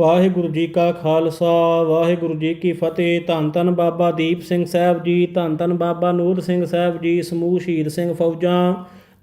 ਵਾਹਿਗੁਰੂ ਜੀ ਕਾ ਖਾਲਸਾ, ਵਾਹਿਗੁਰੂ ਜੀ ਕੀ ਫਤਿਹ। ਧੰਨ ਧੰਨ ਬਾਬਾ ਦੀਪ ਸਿੰਘ ਸਾਹਿਬ ਜੀ, ਧੰਨ ਧੰਨ ਬਾਬਾ ਨੂਰ ਸਿੰਘ ਸਾਹਿਬ ਜੀ, ਸਮੂਹ ਸ਼ਹੀਦ ਸਿੰਘ ਫੌਜਾਂ।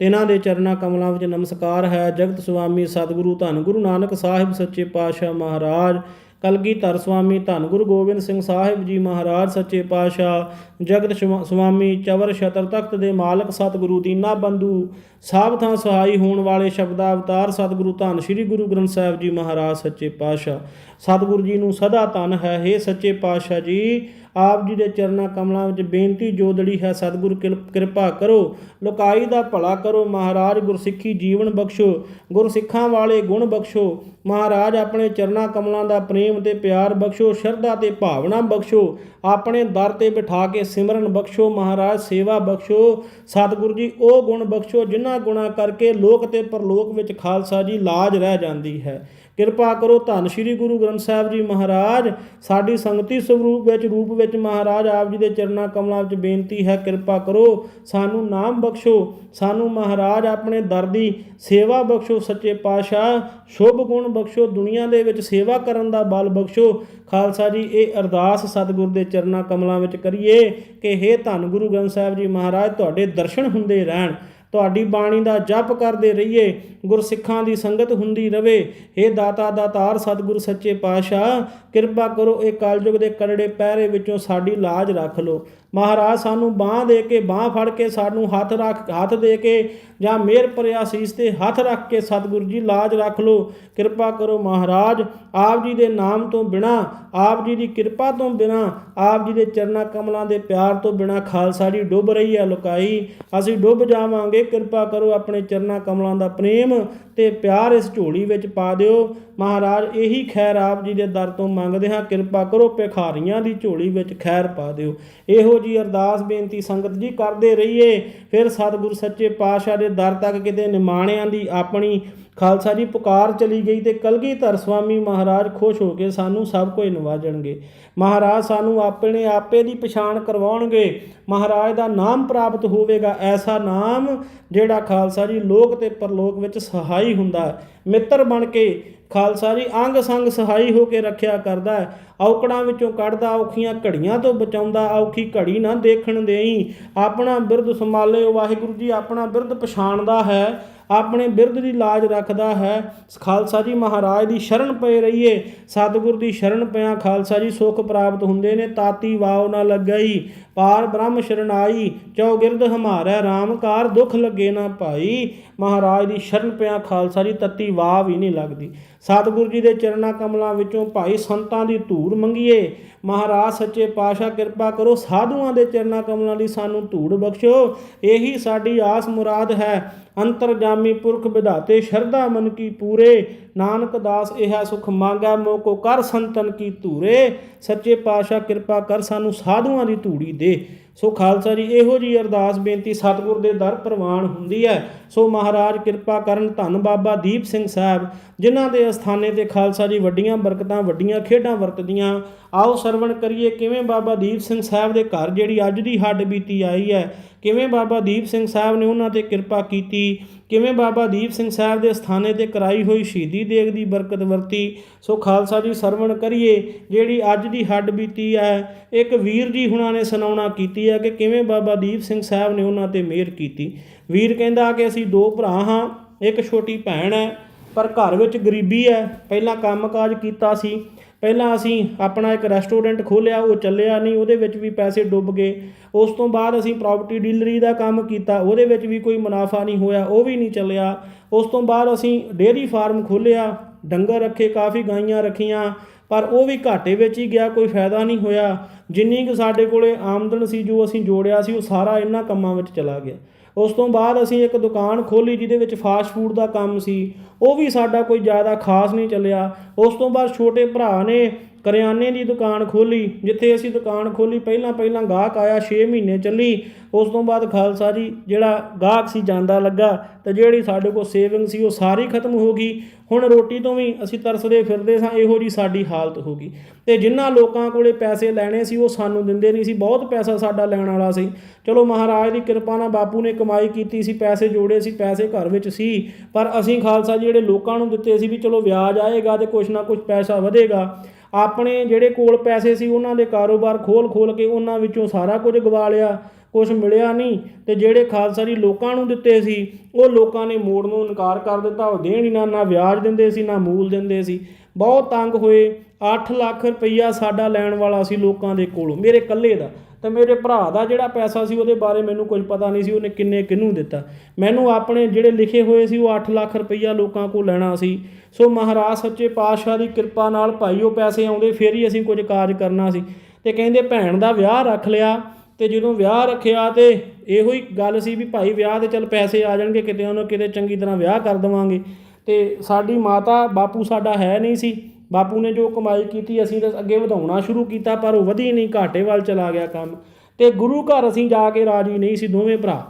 ਇਹਨਾਂ ਦੇ ਚਰਨਾਂ ਕਮਲਾਂ ਵਿੱਚ ਨਮਸਕਾਰ ਹੈ। ਜਗਤ ਸੁਆਮੀ ਸਤਿਗੁਰੂ ਧੰਨ ਗੁਰੂ ਨਾਨਕ ਸਾਹਿਬ ਸੱਚੇ ਪਾਤਸ਼ਾਹ ਮਹਾਰਾਜ। ਕਲਗੀਧਰ ਸੁਆਮੀ ਧੰਨ ਗੁਰੂ ਗੋਬਿੰਦ ਸਿੰਘ ਸਾਹਿਬ ਜੀ ਮਹਾਰਾਜ ਸੱਚੇ ਪਾਤਸ਼ਾਹ, ਜਗਤ ਸ਼ੁਮਾ- ਸੁਆਮੀ ਚਵਰ ਛਤਰ ਤਖਤ ਦੇ ਮਾਲਕ ਸਤਿਗੁਰੂ ਦੀਨਾ ਬੰਧੂ, ਸਾਬ ਥਾਂ ਸਹਾਈ ਹੋਣ ਵਾਲੇ ਸ਼ਬਦਾ ਅਵਤਾਰ ਸਤਿਗੁਰੂ ਧੰਨ ਸ੍ਰੀ ਗੁਰੂ ਗ੍ਰੰਥ ਸਾਹਿਬ ਜੀ ਮਹਾਰਾਜ ਸੱਚੇ ਪਾਤਸ਼ਾਹ। ਸਤਿਗੁਰੂ ਜੀ ਨੂੰ ਸਦਾ ਧੰਨ ਹੈ हे ਸੱਚੇ ਪਾਤਸ਼ਾਹ ਜੀ ਆਪ ਜੀ ਦੇ ਚਰਨਾਂ ਕਮਲਾਂ ਵਿੱਚ ਬੇਨਤੀ ਜੋਦੜੀ ਹੈ, ਸਤਿਗੁਰ ਕਿਰ- ਕਿਰਪਾ ਕਰੋ, ਲੋਕਾਈ ਦਾ ਭਲਾ ਕਰੋ, ਮਹਾਰਾਜ ਗੁਰਸਿੱਖੀ ਜੀਵਨ ਬਖਸ਼ੋ, ਗੁਰਸਿੱਖਾਂ ਵਾਲੇ ਗੁਣ ਬਖਸ਼ੋ, ਮਹਾਰਾਜ ਆਪਣੇ ਚਰਨਾਂ ਕਮਲਾਂ ਦਾ ਪ੍ਰੇਮ ਤੇ ਪਿਆਰ ਬਖਸ਼ੋ, ਸ਼ਰਧਾ ਤੇ ਭਾਵਨਾ ਬਖਸ਼ੋ, ਆਪਣੇ ਦਰ ਤੇ ਬਿਠਾ ਕੇ ਸਿਮਰਨ ਬਖਸ਼ੋ, ਮਹਾਰਾਜ ਸੇਵਾ ਬਖਸ਼ੋ, ਸਤਿਗੁਰੂ ਜੀ ਉਹ ਗੁਣ ਬਖਸ਼ੋ, ਜਿਨ੍ਹਾਂ ਗੁਣਾ ਕਰਕੇ ਲੋਕ ਤੇ ਪਰਲੋਕ ਵਿੱਚ ਖਾਲਸਾ ਜੀ ਲਾਜ ਰਹਿ ਜਾਂਦੀ ਹੈ। ਕਿਰਪਾ ਕਰੋ ਧੰਨ ਸ਼੍ਰੀ ਗੁਰੂ ਗ੍ਰੰਥ ਸਾਹਿਬ ਜੀ ਮਹਾਰਾਜ। ਸਾਡੀ ਸੰਗਤੀ ਸਰੂਪ ਵਿੱਚ, ਰੂਪ ਵਿੱਚ ਮਹਾਰਾਜ, ਆਪ ਜੀ ਦੇ ਚਰਨਾਂ ਕਮਲਾਂ ਵਿੱਚ ਬੇਨਤੀ ਹੈ, ਕਿਰਪਾ ਕਰੋ, ਸਾਨੂੰ ਨਾਮ ਬਖਸ਼ੋ। ਸਾਨੂੰ ਮਹਾਰਾਜ ਆਪਣੇ ਦਰ ਦੀ ਸੇਵਾ ਬਖਸ਼ੋ, ਸੱਚੇ ਪਾਤਸ਼ਾਹ। ਸ਼ੁਭ ਗੁਣ ਬਖਸ਼ੋ, ਦੁਨੀਆ ਦੇ ਵਿੱਚ ਸੇਵਾ ਕਰਨ ਦਾ ਬਲ ਬਖਸ਼ੋ। ਖਾਲਸਾ ਜੀ, ਇਹ ਅਰਦਾਸ ਸਤਿਗੁਰ ਦੇ ਚਰਨਾਂ ਕਮਲਾਂ ਵਿੱਚ ਕਰੀਏ ਕਿ ਹੇ ਧੰਨ ਗੁਰੂ ਗ੍ਰੰਥ ਸਾਹਿਬ ਜੀ ਮਹਾਰਾਜ, ਤੁਹਾਡੇ ਦਰਸ਼ਨ ਹੁੰਦੇ ਰਹਿਣ। ਤੁਹਾਡੀ ਬਾਣੀ ਦਾ ਜਪ ਕਰਦੇ ਰਹੀਏ, ਗੁਰਸਿੱਖਾਂ ਦੀ ਸੰਗਤ ਹੁੰਦੀ ਰਵੇ। हे ਦਾਤਾ ਦਾਤਾਰ, ਸਤਿਗੁਰ ਸੱਚੇ ਪਾਤਸ਼ਾਹ, ਕਿਰਪਾ ਕਰੋ ਇਹ ਕਲਯੁਗ ਦੇ ਕਰੜੇ ਪਹਿਰੇ ਵਿੱਚੋਂ ਸਾਡੀ ਲਾਜ ਰੱਖ ਲਓ। ਮਹਾਰਾਜ ਸਾਨੂੰ ਬਾਹ ਦੇ ਕੇ, ਬਾਹ ਫੜ ਕੇ ਸਾਨੂੰ ਹੱਥ ਰੱਖ, ਹੱਥ ਦੇ ਕੇ ਜਾਂ ਮੇਰ ਭਰਿਆ ਸੀਸ ਤੇ ਹੱਥ ਰੱਖ ਕੇ ਸਤਿਗੁਰੂ ਜੀ ਲਾਜ ਰੱਖ ਲਓ। ਕਿਰਪਾ ਕਰੋ ਮਹਾਰਾਜ, ਆਪ ਜੀ ਦੇ ਨਾਮ ਤੋਂ ਬਿਨਾ, ਆਪ ਜੀ ਦੀ ਕਿਰਪਾ ਤੋਂ ਬਿਨਾ, ਆਪ ਜੀ ਦੇ ਚਰਨਾਂ ਕਮਲਾਂ ਦੇ ਪਿਆਰ ਤੋਂ ਬਿਨਾ ਖਾਲਸਾ ਜੀ ਡੁੱਬ ਰਹੀ ਹੈ, ਲੁਕਾਈ। ਅਸੀਂ ਡੁੱਬ ਜਾਵਾਂਗੇ। ਕਿਰਪਾ ਕਰੋ ਆਪਣੇ ਚਰਨਾਂ ਕਮਲਾਂ ਦਾ ਪ੍ਰੇਮ ਤੇ ਪਿਆਰ ਇਸ ਝੋਲੀ ਵਿੱਚ ਪਾ ਦਿਓ। ਮਹਾਰਾਜ, ਇਹੀ ਖੈਰ ਆਪ ਜੀ ਦੇ ਦਰ ਤੋਂ ਮੰਗਦੇ ਹਾਂ। ਕਿਰਪਾ ਕਰੋ ਭਿਖਾਰੀਆਂ ਦੀ ਝੋਲੀ ਵਿੱਚ ਖੈਰ ਪਾ ਦਿਓ। ਇਹੋ ਜੀ ਅਰਦਾਸ ਬੇਨਤੀ ਸੰਗਤ ਜੀ ਕਰਦੇ ਰਹੀਏ। ਫਿਰ ਸਤਿਗੁਰ ਸੱਚੇ ਪਾਤਸ਼ਾਹ ਦੇ ਦਰ ਤੱਕ ਕਿਤੇ ਨਿਮਾਣਿਆਂ ਦੀ ਆਪਣੀ ਖਾਲਸਾ ਜੀ, ਪੁਕਾਰ ਚਲੀ ਗਈ ਤੇ ਕਲਗੀਧਰ ਸਵਾਮੀ ਮਹਾਰਾਜ ਖੁਸ਼ ਹੋ ਕੇ ਸਾਨੂੰ ਸਭ ਕੁਝ ਨਵਾਜਣਗੇ ਮਹਾਰਾਜ ਸਾਨੂੰ ਆਪਣੇ ਆਪੇ ਦੀ ਪਛਾਣ ਕਰਵਾਉਣਗੇ। ਮਹਾਰਾਜ ਦਾ ਨਾਮ ਪ੍ਰਾਪਤ ਹੋਵੇਗਾ। ਐਸਾ ਨਾਮ ਜਿਹੜਾ ਖਾਲਸਾ ਜੀ ਲੋਕ ਤੇ ਪਰਲੋਕ ਵਿੱਚ ਸਹਾਈ ਹੁੰਦਾ ਮਿੱਤਰ ਬਣ ਕੇ ਖਾਲਸਾ ਜੀ ਅੰਗ ਸੰਗ ਸਹਾਈ ਹੋ ਕੇ ਰੱਖਿਆ ਕਰਦਾ ਹੈ। ਔਕੜਾਂ ਵਿੱਚੋਂ ਕੱਢਦਾ, ਔਖੀਆਂ ਘੜੀਆਂ ਤੋਂ ਬਚਾਉਂਦਾ, ਔਖੀ ਘੜੀ ਨਾ ਦੇਖਣ ਦੇਈ। ਆਪਣਾ ਬਿਰਧ ਸੰਭਾਲੇ, ਵਾਹਿਗੁਰੂ ਜੀ ਆਪਣਾ ਬਿਰਧ ਪਛਾਣਦਾ ਹੈ। ਆਪਣੇ ਬਿਰਧ ਦੀ ਲਾਜ ਰੱਖਦਾ ਹੈ। ਖਾਲਸਾ ਜੀ ਮਹਾਰਾਜ ਦੀ ਸ਼ਰਨ ਪਏ ਰਹੀਏ। ਸਤਿਗੁਰ ਦੀ ਸ਼ਰਨ ਪਿਆ ਖਾਲਸਾ ਜੀ, ਸੁਖ ਪ੍ਰਾਪਤ ਹੁੰਦੇ ਨੇ, ਤਾਤੀ ਵਾਉ ਨਾ ਲੱਗਈ। ਪਾਰ ਬ੍ਰਹਮ ਸ਼ਰਨਾਈ ਚੌਗਿਰਦ ਹਮਾਰਾ ਰਾਮਕਾਰ ਦੁੱਖ ਲੱਗੇ ਨਾ ਭਾਈ ਮਹਾਰਾਜ ਦੀ ਸ਼ਰਨ ਪਿਆ ਖਾਲਸਾ ਜੀ, ਤਤੀ ਵਾਹ ਵੀ ਨਹੀਂ ਲੱਗਦੀ। ਸਤਿਗੁਰੂ ਜੀ ਦੇ ਚਰਨਾਂ ਕਮਲਾਂ ਵਿੱਚੋਂ ਭਾਈ ਸੰਤਾਂ ਦੀ ਧੂੜ ਮੰਗੀਏ। ਮਹਾਰਾਜ ਸੱਚੇ ਪਾਤਸ਼ਾਹ, ਕਿਰਪਾ ਕਰੋ ਸਾਧੂਆਂ ਦੇ ਚਰਨਾਂ ਕਮਲਾਂ ਦੀ ਸਾਨੂੰ ਧੂੜ ਬਖਸ਼ੋ। ਇਹੀ ਸਾਡੀ ਆਸ ਮੁਰਾਦ ਹੈ। ਅੰਤਰਜਾਮੀ ਪੁਰਖ ਵਿਧਾਤੇ, ਸ਼ਰਧਾ ਮਨ ਕੀ ਪੂਰੇ। ਨਾਨਕ ਦਾਸ ਇਹ ਸੁਖ ਮੰਗਾ ਮੋਕੋ ਕਰ ਸੰਤਨ ਕੀ ਧੂਰੇ। ਸੱਚੇ ਪਾਤਸ਼ਾਹ, ਕਿਰਪਾ ਕਰ ਸਾਨੂੰ ਸਾਧੂਆਂ ਦੀ ਧੂੜੀ ਦੇ। ਸੋ ਖਾਲਸਾ ਜੀ, ਇਹੋ ਜੀ ਅਰਦਾਸ, ਬੇਨਤੀ ਸਤਿਗੁਰ ਦੇ ਦਰ ਪ੍ਰਵਾਨ ਹੁੰਦੀ ਹੈ। ਸੋ ਮਹਾਰਾਜ, ਕਿਰਪਾ ਕਰਨ ਧੰਨ ਬਾਬਾ ਦੀਪ ਸਿੰਘ ਸਾਹਿਬ, ਜਿਨ੍ਹਾਂ ਦੇ ਅਸਥਾਨੇ ਤੇ ਖਾਲਸਾ ਜੀ ਵੱਡੀਆਂ ਬਰਕਤਾਂ, ਵੱਡੀਆਂ ਖੇਡਾਂ ਵਰਤਦੀਆਂ। ਆਓ ਸਰਵਣ ਕਰੀਏ, ਕਿਵੇਂ ਬਾਬਾ ਦੀਪ ਸਿੰਘ ਸਾਹਿਬ ਦੇ ਘਰ ਜਿਹੜੀ ਅੱਜ ਦੀ ਹੱਡ ਬੀਤੀ ਆਈ ਹੈ, ਕਿਵੇਂ ਬਾਬਾ ਦੀਪ ਸਿੰਘ ਸਾਹਿਬ ਨੇ ਉਹਨਾਂ ਤੇ ਕਿਰਪਾ ਕੀਤੀ ਕਿਵੇਂ ਬਾਬਾ ਦੀਪ ਸਿੰਘ ਸਾਹਿਬ ਦੇ ਸਥਾਨੇ ਤੇ ਕਰਾਈ ਹੋਈ ਸ਼ਹੀਦੀ ਦੇਗ ਦੀ ਬਰਕਤ ਵਰਤੀ, ਸੋ ਖਾਲਸਾ ਜੀ ਸਰਵਣ ਕਰੀਏ, ਜਿਹੜੀ ਅੱਜ ਦੀ ਹੱਡ ਬੀਤੀ ਹੈ, ਇੱਕ ਵੀਰ ਜੀ ਹੁਣਾਂ ਨੇ ਸੁਣਾਉਣਾ ਕੀਤੀ ਹੈ ਕਿ ਕਿਵੇਂ ਬਾਬਾ ਦੀਪ ਸਿੰਘ ਸਾਹਿਬ ਨੇ ਉਹਨਾਂ ਤੇ ਮਿਹਰ ਕੀਤੀ। ਵੀਰ ਕਹਿੰਦਾ ਕਿ ਅਸੀਂ ਦੋ ਭਰਾ ਹਾਂ, ਇੱਕ ਛੋਟੀ ਭੈਣ ਹੈ, ਪਰ ਘਰ ਵਿੱਚ ਗਰੀਬੀ ਹੈ, ਪਹਿਲਾਂ ਕੰਮਕਾਜ ਕੀਤਾ ਸੀ ਪਹਿਲਾਂ ਅਸੀਂ ਆਪਣਾ ਇੱਕ ਰੈਸਟੋਰੈਂਟ ਖੋਲ੍ਹਿਆ, ਉਹ ਚੱਲਿਆ ਨਹੀਂ, ਉਹਦੇ ਵਿੱਚ ਵੀ ਪੈਸੇ ਡੁੱਬ ਗਏ। ਉਸ ਤੋਂ ਬਾਅਦ ਅਸੀਂ ਪ੍ਰਾਪਰਟੀ ਡੀਲਰੀ ਦਾ ਕੰਮ ਕੀਤਾ, ਉਹਦੇ ਵਿੱਚ ਵੀ ਕੋਈ ਮੁਨਾਫਾ ਨਹੀਂ ਹੋਇਆ, ਉਹ ਵੀ ਨਹੀਂ ਚੱਲਿਆ। ਉਸ ਤੋਂ ਬਾਅਦ ਅਸੀਂ ਡੇਅਰੀ ਫਾਰਮ ਖੋਲ੍ਹਿਆ, ਡੰਗਰ ਰੱਖੇ, ਕਾਫੀ ਗਾਈਆਂ ਰੱਖੀਆਂ, ਪਰ ਉਹ ਵੀ ਘਾਟੇ ਵਿੱਚ ਹੀ ਗਿਆ, ਕੋਈ ਫਾਇਦਾ ਨਹੀਂ ਹੋਇਆ। ਜਿੰਨੀ ਕੁ ਸਾਡੇ ਕੋਲੇ ਆਮਦਨ ਸੀ, ਜੋ ਅਸੀਂ ਜੋੜਿਆ ਸੀ, ਉਹ ਸਾਰਾ ਇਹਨਾਂ ਕੰਮਾਂ ਵਿੱਚ ਚਲਾ ਗਿਆ। ਉਸ ਤੋਂ ਬਾਅਦ ਅਸੀਂ ਇੱਕ ਦੁਕਾਨ ਖੋਲੀ ਜਿਹਦੇ ਵਿੱਚ ਫਾਸਟ ਫੂਡ ਦਾ ਕੰਮ ਸੀ, ਉਹ ਵੀ ਸਾਡਾ ਕੋਈ ਜ਼ਿਆਦਾ ਖਾਸ ਨਹੀਂ ਚੱਲਿਆ। ਉਸ ਤੋਂ ਬਾਅਦ ਛੋਟੇ ਭਰਾ ਨੇ ਕਰਿਆਨੇ ਦੀ ਦੁਕਾਨ ਖੋਲੀ, ਜਿੱਥੇ ਅਸੀਂ ਦੁਕਾਨ ਖੋਲੀ, ਪਹਿਲਾਂ ਪਹਿਲਾਂ ਗਾਹਕ ਆਇਆ 6 ਮਹੀਨੇ ਚੱਲੀ। ਉਸ ਤੋਂ ਬਾਅਦ ਖਾਲਸਾ ਜੀ, ਜਿਹੜਾ ਗਾਹਕ ਸੀ ਜਾਂਦਾ ਲੱਗਾ ਤੇ ਜਿਹੜੀ ਸਾਡੇ ਕੋਲ ਸੇਵਿੰਗ ਸੀ, ਉਹ ਸਾਰੀ ਖਤਮ ਹੋ ਗਈ। ਹੁਣ ਰੋਟੀ ਤੋਂ ਵੀ ਅਸੀਂ ਤਰਸਦੇ ਫਿਰਦੇ ਸਾਂ, ਇਹੋ ਜੀ ਸਾਡੀ ਹਾਲਤ ਹੋ ਗਈ। ਤੇ ਜਿਨ੍ਹਾਂ ਲੋਕਾਂ ਕੋਲੇ ਪੈਸੇ ਲੈਣੇ ਸੀ, ਉਹ ਸਾਨੂੰ ਦਿੰਦੇ ਨਹੀਂ ਸੀ। ਬਹੁਤ ਪੈਸਾ ਸਾਡਾ ਲੈਣ ਵਾਲਾ ਸੀ। ਚਲੋ ਮਹਾਰਾਜ ਦੀ ਕਿਰਪਾ ਨਾਲ ਬਾਪੂ ਨੇ ਕਮਾਈ ਕੀਤੀ ਸੀ, ਪੈਸੇ ਜੋੜੇ ਸੀ, ਪੈਸੇ ਘਰ ਵਿੱਚ ਸੀ। ਪਰ ਅਸੀਂ ਖਾਲਸਾ ਜੀ ਜਿਹੜੇ ਲੋਕਾਂ ਨੂੰ ਦਿੱਤੇ ਸੀ ਵੀ ਚਲੋ ਵਿਆਜ ਆਏਗਾ ਤੇ ਕੁਛ ਨਾ ਕੁਛ ਪੈਸਾ ਵਧੇਗਾ। ਆਪਣੇ ਜਿਹੜੇ ਕੋਲ ਪੈਸੇ ਸੀ ਉਹਨਾਂ ਦੇ ਕਾਰੋਬਾਰ ਖੋਲ ਖੋਲ ਕੇ ਉਹਨਾਂ ਵਿੱਚੋਂ ਸਾਰਾ ਕੁਝ ਗਵਾ ਲਿਆ ਕੁਝ ਮਿਲਿਆ ਨਹੀਂ ਤੇ ਜਿਹੜੇ ਖਾਲਸਾ ਜੀ ਲੋਕਾਂ ਨੂੰ ਦਿੱਤੇ ਸੀ, ਉਹ ਲੋਕਾਂ ਨੇ ਮੋੜ ਨੂੰ ਇਨਕਾਰ ਕਰ ਦਿੱਤਾ, ਉਹ ਦੇਣ ਹੀ ਨਾ ਨਾ ਵਿਆਜ ਦਿੰਦੇ ਸੀ, ਨਾ ਮੂਲ ਦਿੰਦੇ ਸੀ। ਬਹੁਤ ਤੰਗ ਹੋਏ 8 ਲੱਖ ਰੁਪਈਆ ਸਾਡਾ ਲੈਣ ਵਾਲਾ ਸੀ ਲੋਕਾਂ ਦੇ ਕੋਲੋਂ, ਮੇਰੇ ਇਕੱਲੇ ਦਾ। ਤੇ ਮੇਰੇ ਭਰਾ ਦਾ ਜਿਹੜਾ ਪੈਸਾ ਸੀ ਉਹਦੇ ਬਾਰੇ ਮੈਨੂੰ ਕੁਝ ਪਤਾ ਨਹੀਂ ਸੀ, ਉਹਨੇ ਕਿੰਨੇ ਕਿਹਨੂੰ ਦਿੱਤਾ। ਮੈਨੂੰ ਆਪਣੇ ਜਿਹੜੇ ਲਿਖੇ ਹੋਏ ਸੀ, ਉਹ 8 ਲੱਖ ਰੁਪਈਆ ਲੋਕਾਂ ਕੋਲ ਲੈਣਾ ਸੀ। ਸੋ ਮਹਾਰਾਜ ਸੱਚੇ ਪਾਤਸ਼ਾਹ ਦੀ ਕਿਰਪਾ ਨਾਲ ਭਾਈ ਉਹ ਪੈਸੇ ਆਉਂਦੇ, ਫਿਰ ਹੀ ਅਸੀਂ ਕੁਝ ਕਾਰਜ ਕਰਨਾ ਸੀ। ਤੇ ਕਹਿੰਦੇ ਭੈਣ ਦਾ ਵਿਆਹ ਰੱਖ ਲਿਆ ਤੇ ਜਦੋਂ ਵਿਆਹ ਰੱਖਿਆ ਤੇ ਇਹੋ ਹੀ ਗੱਲ ਸੀ ਵੀ ਭਾਈ ਵਿਆਹ ਤੇ ਚੱਲ ਪੈਸੇ ਆ ਜਾਣਗੇ, ਕਿਤੇ ਉਹਨੂੰ ਕਿਤੇ ਚੰਗੀ ਤਰ੍ਹਾਂ ਵਿਆਹ ਕਰ ਦੇਵਾਂਗੇ। ਤੇ ਸਾਡੀ ਮਾਤਾ ਬਾਪੂ ਸਾਡਾ ਹੈ ਨਹੀਂ ਸੀ। ਬਾਪੂ ਨੇ ਜੋ ਕਮਾਈ ਕੀਤੀ, ਅਸੀਂ ਤਾਂ ਅੱਗੇ ਵਧਾਉਣਾ ਸ਼ੁਰੂ ਕੀਤਾ, ਪਰ ਉਹ ਵਧੀ ਨਹੀਂ, ਘਾਟੇ ਵੱਲ ਚਲਾ ਗਿਆ ਕੰਮ। ਤੇ ਗੁਰੂ ਘਰ ਅਸੀਂ ਜਾ ਕੇ ਰਾਜੀ ਨਹੀਂ ਸੀ ਦੋਵੇਂ ਭਰਾ।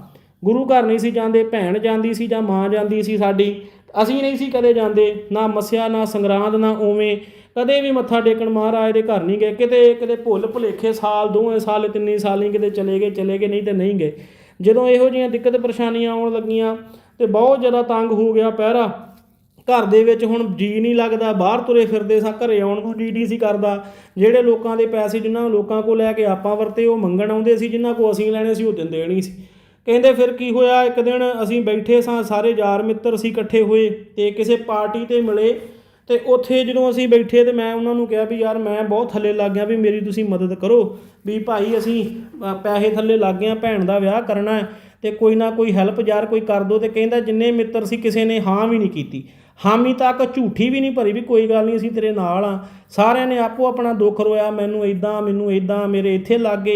ਗੁਰੂ ਘਰ ਨਹੀਂ ਸੀ ਜਾਂਦੇ, ਭੈਣ ਜਾਂਦੀ ਸੀ ਜਾਂ ਮਾਂ ਜਾਂਦੀ ਸੀ ਸਾਡੀ। ਅਸੀਂ ਨਹੀਂ ਸੀ ਕਦੇ ਜਾਂਦੇ, ਨਾ ਮੱਸਿਆ, ਨਾ ਸੰਗਰਾਂਦ, ਨਾ ਉਵੇਂ। ਕਦੇ ਵੀ ਮੱਥਾ ਟੇਕਣ ਮਹਾਰਾਜ ਦੇ ਘਰ ਨਹੀਂ ਗਏ। ਕਿਤੇ ਕਿਤੇ ਭੁੱਲ ਭੁਲੇਖੇ ਸਾਲ, ਦੋਵੇਂ ਸਾਲ, ਤਿੰਨੇ ਸਾਲ ਨਹੀਂ ਕਿਤੇ ਚਲੇ ਗਏ ਚਲੇ ਗਏ, ਨਹੀਂ ਤੇ ਨਹੀਂ ਗਏ। ਜਦੋਂ ਇਹੋ ਜਿਹੀਆਂ ਦਿੱਕਤ ਪਰੇਸ਼ਾਨੀਆਂ ਆਉਣ ਲੱਗੀਆਂ ਤੇ ਬਹੁਤ ਜ਼ਿਆਦਾ ਤੰਗ ਹੋ ਗਿਆ ਪਹਿਰਾ। ਘਰ ਦੇ ਵਿੱਚ ਹੁਣ ਜੀ ਨਹੀਂ ਲੱਗਦਾ, ਬਾਹਰ ਤੁਰੇ ਫਿਰਦੇ ਸਾਂ, ਘਰੇ ਆਉਣ ਨੂੰ ਜੀ ਨਹੀਂ ਸੀ ਕਰਦਾ। ਜਿਹੜੇ ਲੋਕਾਂ ਦੇ ਪੈਸੇ ਜਿਨ੍ਹਾਂ ਲੋਕਾਂ ਕੋਲ ਲੈ ਕੇ ਆਪਾਂ ਵਰਤੇ, ਉਹ ਮੰਗਣ ਆਉਂਦੇ ਸੀ, ਜਿਨ੍ਹਾਂ ਕੋ ਅਸੀਂ ਲੈਣੇ ਸੀ, ਉਹ ਦਿੰਦੇ ਨਹੀਂ ਸੀ। ਕਹਿੰਦੇ ਫਿਰ ਕੀ ਹੋਇਆ, ਇੱਕ ਦਿਨ ਅਸੀਂ ਬੈਠੇ ਸਾਂ, ਸਾਰੇ ਯਾਰ ਮਿੱਤਰ ਸੀ ਇਕੱਠੇ ਹੋਏ ਤੇ ਕਿਸੇ ਪਾਰਟੀ ਤੇ ਮਿਲੇ ਤੇ ਉੱਥੇ ਜਦੋਂ ਅਸੀਂ ਬੈਠੇ ਤੇ ਮੈਂ ਉਹਨਾਂ ਨੂੰ ਕਿਹਾ ਵੀ ਯਾਰ ਮੈਂ ਬਹੁਤ ਥੱਲੇ ਲੱਗ ਗਿਆ ਵੀ ਮੇਰੀ ਤੁਸੀਂ ਮਦਦ ਕਰੋ ਵੀ ਭਾਈ ਅਸੀਂ ਪੈਸੇ ਥੱਲੇ ਲੱਗ ਗਏ ਆ ਭੈਣ ਦਾ ਵਿਆਹ ਕਰਨਾ ਹੈ ਤੇ ਕੋਈ ਨਾ ਕੋਈ ਹੈਲਪ ਯਾਰ ਕੋਈ ਕਰ ਦੋ ਤੇ ਕਹਿੰਦਾ ਜਿੰਨੇ ਮਿੱਤਰ ਸੀ ਕਿਸੇ ਨੇ ਹਾਂ ਵੀ ਨਹੀਂ ਕੀਤੀ। ਹਾਮੀ ਤੱਕ ਝੂਠੀ ਵੀ ਨਹੀਂ ਭਰੀ ਵੀ ਕੋਈ ਗੱਲ ਨਹੀਂ, ਅਸੀਂ ਤੇਰੇ ਨਾਲ ਆ। ਸਾਰਿਆਂ ਨੇ ਆਪੋ ਆਪਣਾ ਦੁੱਖ ਰੋਇਆ, ਮੈਨੂੰ ਇਦਾਂ ਮੈਨੂੰ ਇਦਾਂ ਮੇਰੇ ਇੱਥੇ ਲੱਗ,